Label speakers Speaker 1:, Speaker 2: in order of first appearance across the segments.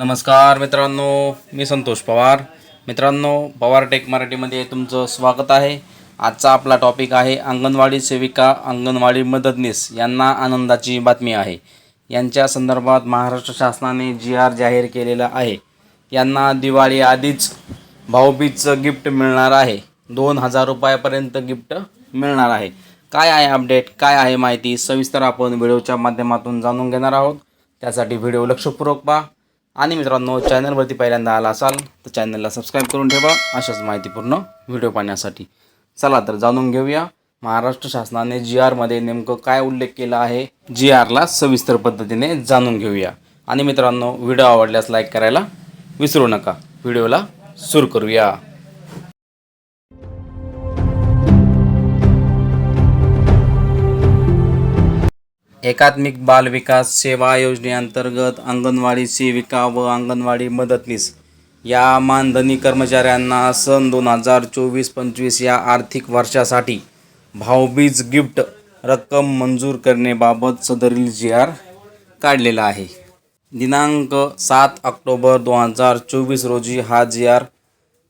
Speaker 1: नमस्कार मित्रांनो मी संतोष पवार. मित्रांनो पवार टेक मराठीमध्ये तुमचं स्वागत आहे. आजचा आपला टॉपिक आहे अंगणवाडी सेविका अंगणवाडी मदतनीस यांना आनंदाची बातमी आहे. यांच्या संदर्भात महाराष्ट्र शासनाने जी आर जाहीर केलेला आहे. यांना दिवाळी आधीच भाऊबीजचं गिफ्ट मिळणार आहे. दोन हजार रुपयापर्यंत गिफ्ट मिळणार आहे. काय आहे अपडेट काय आहे माहिती? सविस्तर आपण व्हिडिओच्या माध्यमातून जाणून घेणार आहोत. त्यासाठी व्हिडिओ लक्षपूर्वक पहा. आणि मित्रांनो चॅनलवरती पहिल्यांदा आला असाल तर चॅनलला सबस्क्राईब करून ठेवा. अशाच माहितीपूर्ण व्हिडिओ पाहण्यासाठी. चला तर जाणून घेऊया महाराष्ट्र शासनाने जी आरमध्ये नेमकं काय उल्लेख केला आहे जी आरला सविस्तर पद्धतीने जाणून घेऊया. आणि मित्रांनो व्हिडिओ आवडल्यास लाईक करायला विसरू नका. व्हिडिओला सुरू करूया. एकात्मिक बाल विकास सेवा योजनेअंतर्गत अंगणवाडी सेविका व अंगणवाडी मदतनीस. या मानधनी कर्मचाऱ्यांना सन दोन हजार चोवीस पंचवीस या आर्थिक वर्षासाठी भाऊबीज गिफ्ट रक्कम मंजूर करण्याबाबत सदरील जी आर काढलेला आहे. दिनांक सात ऑक्टोबर दोन हजार चोवीस रोजी हा जी आर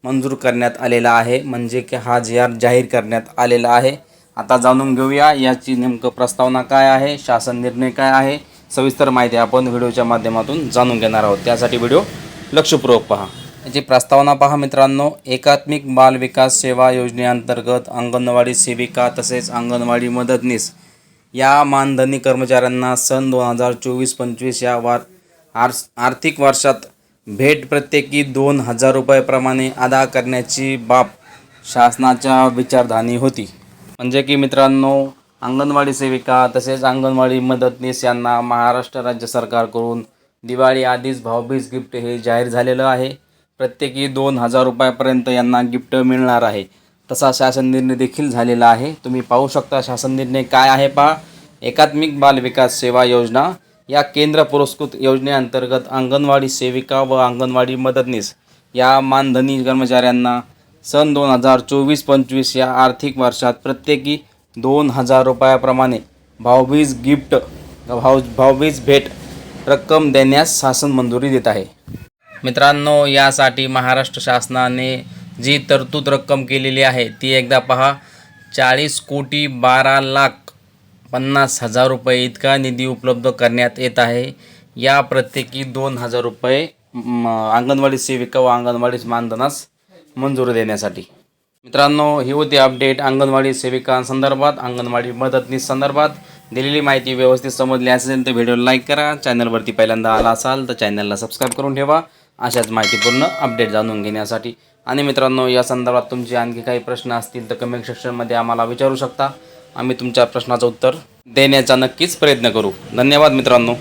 Speaker 1: मंजूर करण्यात आलेला आहे. म्हणजे की हा जी आर जाहीर करण्यात आलेला आहे. आता जाणून घेऊया याची नेमकं प्रस्तावना काय आहे शासन निर्णय काय आहे सविस्तर माहिती आपण व्हिडिओच्या माध्यमातून जाणून घेणार आहोत. त्यासाठी व्हिडिओ लक्षपूर्वक पहा. याची प्रस्तावना पहा मित्रांनो. एकात्मिक बाल विकास सेवा योजनेअंतर्गत अंगणवाडी सेविका तसेच अंगणवाडी मदतनीस या मानधनी कर्मचाऱ्यांना सन दोन हजार चोवीस पंचवीस या वार आर आर्थिक वर्षात भेट प्रत्येकी दोन हजार रुपयाप्रमाणे अदा करण्याची बाब शासनाच्या विचारधानी होती. म्हणजे की मित्रांनो अंगणवाडी सेविका तसेच अंगणवाडी मदतनीस यांना महाराष्ट्र राज्य सरकारकडून दिवाळी आधीच भाऊबीज गिफ्ट हे जाहीर झालेलं आहे. प्रत्येकी दोन हजार रुपयापर्यंत यांना गिफ्ट मिळणार आहे. तसा शासन निर्णय देखील झालेला आहे. तुम्ही पाहू शकता शासन निर्णय काय आहे पहा. एकात्मिक बाल विकास सेवा योजना. या केंद्र पुरस्कृत योजनेअंतर्गत अंगणवाडी सेविका व अंगणवाडी मदतनीस या मानधनी कर्मचाऱ्यांना सन दोन हजार चोवीस पंचवीस या आर्थिक वर्षात प्रत्येकी दोन हजार रुपयाप्रमाणे भाऊबीज गिफ्ट भाऊ भाऊबीज भेट रक्कम देण्यास शासन मंजुरी देत आहे. मित्रांनो यासाठी महाराष्ट्र शासनाने जी तरतूद रक्कम केलेली आहे ती एकदा पहा. चाळीस कोटी बारा लाख पन्नास हजार रुपये इतका निधी उपलब्ध करण्यात येत आहे. या प्रत्येकी दोन हजार रुपये अंगणवाडी सेविका व अंगणवाडी मानधनास मंजूर देण्यासाठी. मित्रांनो ही होती अपडेट अंगणवाडी सेविकांसंदर्भात अंगणवाडी मदतनीस संदर्भात. दिलेली माहिती व्यवस्थित समजली असेल तर व्हिडिओ लाईक करा. चॅनलवरती पहिल्यांदा आला असाल तर चॅनलला सबस्क्राईब करून ठेवा. अशाच माहितीपूर्ण अपडेट जाणून घेण्यासाठी. आणि मित्रांनो या संदर्भात तुमचे आणखी काही प्रश्न असतील तर कमेंट सेक्शनमध्ये आम्हाला विचारू शकता. आम्ही तुमच्या प्रश्नाचं उत्तर देण्याचा नक्कीच प्रयत्न करू. धन्यवाद मित्रांनो.